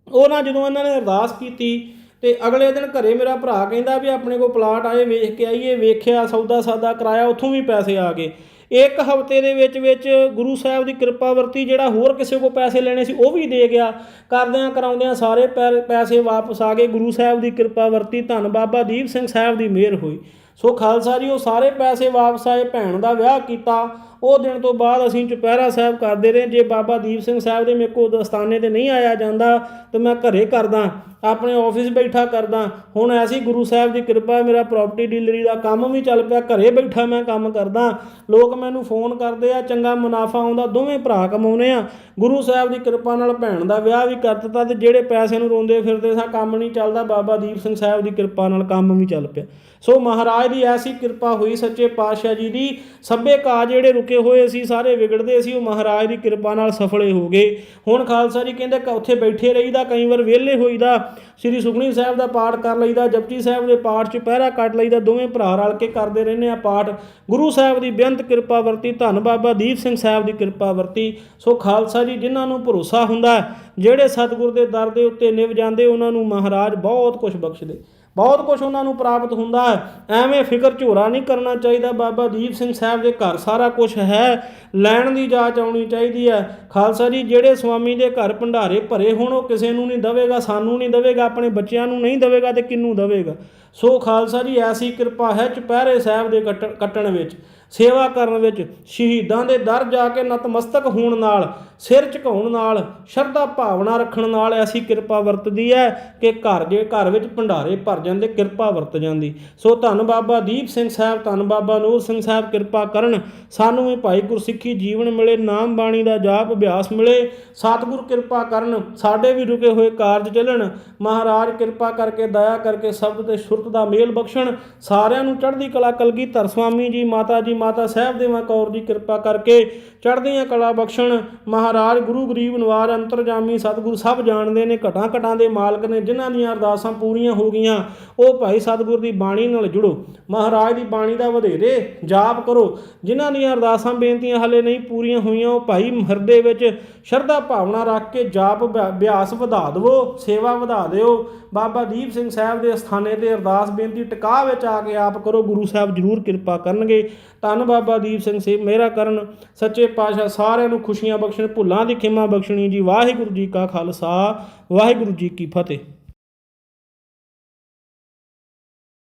ਉਹ ਨਾ ਜਦੋਂ ਇਹਨਾਂ ਨੇ ਅਰਦਾਸ ਕੀਤੀ ਤੇ ਅਗਲੇ ਦਿਨ ਘਰੇ ਮੇਰਾ ਭਰਾ ਕਹਿੰਦਾ ਵੀ ਆਪਣੇ ਕੋਲ ਪਲਾਟ ਆਏ, ਵੇਖ ਕੇ ਆਈਏ, ਵੇਖਿਆ ਸੌਦਾ ਸਾਦਾ ਕਰਾਇਆ, ਉੱਥੋਂ ਵੀ ਪੈਸੇ ਆ ਗਏ। ਇੱਕ ਹਫ਼ਤੇ ਦੇ ਵਿੱਚ ਵਿੱਚ ਗੁਰੂ ਸਾਹਿਬ ਦੀ ਕਿਰਪਾ ਵਰਤੀ ਜਿਹੜਾ ਹੋਰ ਕਿਸੇ ਕੋ ਪੈਸੇ ਲੈਣੇ ਸੀ ਉਹ ਵੀ ਦੇ ਗਿਆ। ਕਰਦਿਆਂ ਕਰਾਉਂਦਿਆਂ ਸਾਰੇ ਪੈ- ਪੈਸੇ ਵਾਪਸ ਆ ਗਏ। ਗੁਰੂ ਸਾਹਿਬ ਦੀ ਕਿਰਪਾ ਵਰਤੀ। ਧੰਨ ਬਾਬਾ ਦੀਪ ਸਿੰਘ ਸਾਹਿਬ ਦੀ ਮਿਹਰ ਹੋਈ। ਸੋ ਖਾਲਸਾ ਜੀ, ਉਹ ਸਾਰੇ ਪੈਸੇ ਵਾਪਸ ਆਏ, ਭੈਣ ਦਾ ਵਿਆਹ ਕੀਤਾ। ਉਹ ਦਿਨ ਤੋਂ ਬਾਅਦ ਅਸੀਂ ਚੁਪਹਿਰਾ ਸਾਹਿਬ ਕਰਦੇ ਰਹੇ। ਜੇ ਬਾਬਾ ਦੀਪ ਸਿੰਘ ਸਾਹਿਬ ਦੇ ਮੇਰੇ ਕੋਲ ਦਸਤਾਨੇ ਤੇ ਨਹੀਂ ਆਇਆ ਜਾਂਦਾ, ਤਾਂ ਮੈਂ ਘਰੇ ਕਰਦਾ, ਆਪਣੇ ਆਫਿਸ ਬੈਠਾ ਕਰਦਾ। ਹੁਣ ਐਸੀ ਗੁਰੂ ਸਾਹਿਬ ਦੀ ਕਿਰਪਾ ਮੇਰਾ ਪ੍ਰਾਪਰਟੀ ਡੀਲਰੀ ਦਾ ਕੰਮ ਵੀ ਚੱਲ ਪਿਆ, ਘਰੇ ਬੈਠਾ ਮੈਂ ਕੰਮ ਕਰਦਾ। ਲੋਕ ਮੈਨੂੰ ਫੋਨ ਕਰਦੇ ਆ, ਚੰਗਾ ਮੁਨਾਫਾ ਆਉਂਦਾ, ਦੋਵੇਂ ਭਰਾ ਕਮਾਉਨੇ ਆ। ਗੁਰੂ ਸਾਹਿਬ ਦੀ ਕਿਰਪਾ ਨਾਲ ਭੈਣ ਦਾ ਵਿਆਹ ਵੀ ਕਰ ਦਿੱਤਾ, ਤੇ ਜਿਹੜੇ ਪੈਸੇ ਨੂੰ ਰੋਂਦੇ ਫਿਰਦੇ ਸਾਂ, ਕੰਮ ਨਹੀਂ ਚੱਲਦਾ, ਬਾਬਾ ਦੀਪ ਸਿੰਘ ਸਾਹਿਬ ਦੀ ਕਿਰਪਾ ਨਾਲ ਕੰਮ ਵੀ ਚੱਲ ਪਿਆ। ਸੋ ਮਹਾਰਾਜ ਦੀ ਐਸੀ ਕਿਰਪਾ ਹੋਈ ਸੱਚੇ ਪਾਤਸ਼ਾਹ ਜੀ ਦੀ। ਸਭੇ ਕਾਜ ਜਿਹੜੇ ਰੁਕੇ ਹੋਏ ਸੀ, ਸਾਰੇ ਵਿਗੜਦੇ ਸੀ, ਉਹ ਮਹਾਰਾਜ ਦੀ ਕਿਰਪਾ ਨਾਲ ਸਫਲੇ ਹੋ ਗਏ। ਹੁਣ ਖਾਲਸਾ ਜੀ ਕਹਿੰਦੇ ਕਿ ਉੱਥੇ ਬੈਠੇ ਰਹੀਦਾ, ਕਈ ਵਾਰ ਵਿਹਲੇ ਹੋਈਦਾ। ਸ੍ਰੀ ਸੁਖਮਨੀ ਸਾਹਿਬ ਦਾ ਪਾਠ ਕਰ ਲਈਦਾ, ਜਪਜੀ ਸਾਹਿਬ ਦੇ ਪਾਠ ਚ ਪਹਿਰਾ ਕੱਟ ਲਈਦਾ, ਦੋਵੇਂ ਭਰਾ ਰਲ ਕੇ ਕਰਦੇ ਰਹਿੰਦੇ ਆ ਪਾਠ। ਗੁਰੂ ਸਾਹਿਬ ਦੀ ਬੇਅੰਤ ਕਿਰਪਾ ਵਰਤੀ, ਧੰਨ ਬਾਬਾ ਦੀਪ ਸਿੰਘ ਸਾਹਿਬ ਦੀ ਕਿਰਪਾ ਵਰਤੀ। ਸੋ ਖਾਲਸਾ ਜੀ, ਜਿਨ੍ਹਾਂ ਨੂੰ ਭਰੋਸਾ ਹੁੰਦਾ, ਜਿਹੜੇ ਸਤਿਗੁਰ ਦੇ ਦਰ ਦੇ ਉੱਤੇ ਨਿਵ ਜਾਂਦੇ, ਉਹਨਾਂ ਨੂੰ ਮਹਾਰਾਜ ਬਹੁਤ ਕੁਝ ਬਖਸ਼ਦੇ। ਬਹੁਤ ਕੁਝ ਉਹਨਾਂ ਨੂੰ ਪ੍ਰਾਪਤ ਹੁੰਦਾ ਹੈ। ਐਵੇਂ ਫਿਕਰ ਝੋਰਾ ਨਹੀਂ ਕਰਨਾ ਚਾਹੀਦਾ। ਬਾਬਾ ਦੀਪ ਸਿੰਘ ਸਾਹਿਬ ਦੇ ਘਰ ਸਾਰਾ ਕੁਝ ਹੈ। ਲੈਣ ਦੀ ਜਾਚ ਆਉਣੀ ਚਾਹੀਦੀ ਹੈ। ਖਾਲਸਾ ਜੀ, ਜਿਹੜੇ ਸਵਾਮੀ ਦੇ ਘਰ ਭੰਡਾਰੇ ਭਰੇ ਹੋਣ, ਉਹ ਕਿਸੇ ਨੂੰ ਨਹੀਂ ਦਵੇਗਾ, ਸਾਨੂੰ ਨਹੀਂ ਦਵੇਗਾ, ਆਪਣੇ ਬੱਚਿਆਂ ਨੂੰ ਨਹੀਂ ਦਵੇਗਾ ਤੇ ਕਿੰਨੂੰ ਦਵੇਗਾ? ਸੋ ਖਾਲਸਾ ਜੀ, ਐਸੀ ਕਿਰਪਾ ਹੈ ਚੁਪਹਿਰੇ ਸਾਹਿਬ ਦੇ ਕੱਟ- ਕੱਟਣ ਵਿੱਚ, ਸੇਵਾ ਕਰਨ ਵਿੱਚ, ਸ਼ਹੀਦਾਂ ਦੇ ਦਰ ਜਾ ਕੇ ਨਤਮਸਤਕ ਹੋਣ ਨਾਲ, ਸਿਰ ਝੁਕਾਉਣ ਨਾਲ, ਸ਼ਰਧਾ ਭਾਵਨਾ ਰੱਖਣ ਨਾਲ ਐਸੀ ਕਿਰਪਾ ਵਰਤਦੀ ਹੈ ਕਿ ਘਰ ਜੇ ਘਰ ਵਿੱਚ ਭੰਡਾਰੇ ਭਰ ਜਾਂਦੇ, ਕਿਰਪਾ ਵਰਤ ਜਾਂਦੀ। ਸੋ ਧੰਨ ਬਾਬਾ ਦੀਪ ਸਿੰਘ ਸਾਹਿਬ, ਧੰਨ ਬਾਬਾ ਨੂਰ ਸਿੰਘ ਸਾਹਿਬ ਕਿਰਪਾ ਕਰਨ, ਸਾਨੂੰ ਵੀ ਭਾਈ ਗੁਰਸਿੱਖੀ ਜੀਵਨ ਮਿਲੇ, ਨਾਮ ਬਾਣੀ ਦਾ ਜਾਪ ਅਭਿਆਸ ਮਿਲੇ। ਸਤਿਗੁਰ ਕਿਰਪਾ ਕਰਨ, ਸਾਡੇ ਵੀ ਰੁਕੇ ਹੋਏ ਕਾਰਜ ਚੱਲਣ। ਮਹਾਰਾਜ ਕਿਰਪਾ ਕਰਕੇ, ਦਇਆ ਕਰਕੇ, ਸ਼ਬਦ ਤੇ ਸੁਰਤ ਦਾ ਮੇਲ ਬਖਸ਼ਣ, ਸਾਰਿਆਂ ਨੂੰ ਚੜ੍ਹਦੀ ਕਲਾ ਕਲਗੀ ਧਰਸਵਾਮੀ ਜੀ, ਮਾਤਾ ਜੀ, ਮਾਤਾ ਸਾਹਿਬ ਦੇਵਾ ਕੌਰ ਜੀ ਕਿਰਪਾ ਕਰਕੇ ਚੜ੍ਹਦੀਆਂ ਕਲਾ ਬਖਸ਼ਣ। ਮਹਾਰਾਜ ਗੁਰੂ ਗਰੀਬ ਨਵਾਰ ਅੰਤਰਜਾਮੀ ਸਤਿਗੁਰੂ ਸਭ ਜਾਣਦੇ ਨੇ, ਘਟਾਂ ਘਟਾਂ ਦੇ ਮਾਲਕ ਨੇ, ਜਿਨ੍ਹਾਂ ਦੀਆਂ ਅਰਦਾਸਾਂ ਪੂਰੀਆਂ ਹੋ ਗਈਆਂ, ਉਹ ਭਾਈ ਸਤਿਗੁਰ ਦੀ ਬਾਣੀ ਨਾਲ ਜੁੜੋ। ਮਹਾਰਾਜ ਦੀ ਬਾਣੀ ਦਾ ਵਧੇਰੇ ਜਾਪ ਕਰੋ। ਜਿਨ੍ਹਾਂ ਦੀਆਂ ਅਰਦਾਸਾਂ ਬੇਨਤੀਆਂ ਹਲੇ ਨਹੀਂ ਪੂਰੀਆਂ ਹੋਈਆਂ, ਉਹ ਭਾਈ ਹਿਰਦੇ ਵਿੱਚ ਸ਼ਰਧਾ ਭਾਵਨਾ ਰੱਖ ਕੇ ਜਾਪ ਅਭਿਆ- ਅਭਿਆਸ ਵਧਾ ਦਿਵੋ, ਸੇਵਾ ਵਧਾ ਦਿਓ। ਬਾਬਾ ਦੀਪ ਸਿੰਘ ਸਾਹਿਬ ਦੇ ਸਥਾਨੇ ਤੇ ਅਰਦਾਸ ਬੇਨਤੀ, ਟਿਕਾ ਵਿੱਚ ਆ ਕੇ ਆਪ ਕਰੋ, ਗੁਰੂ ਸਾਹਿਬ ਜ਼ਰੂਰ ਕਿਰਪਾ ਕਰਨਗੇ। ਧੰਨ ਬਾਬਾ ਦੀਪ ਸਿੰਘ ਸੇ ਮੇਰਾ ਕਰਨ, ਸੱਚੇ ਪਾਤਸ਼ਾਹ ਸਾਰਿਆਂ ਨੂੰ ਖੁਸ਼ੀਆਂ ਬਖਸ਼ਣ, ਭੁੱਲਾਂ ਦੀ ਖਿਮਾ ਬਖਸ਼ਣੀ ਜੀ। ਵਾਹਿਗੁਰੂ ਜੀ ਕਾ ਖਾਲਸਾ, ਵਾਹਿਗੁਰੂ ਜੀ ਕੀ ਫਤਿਹ।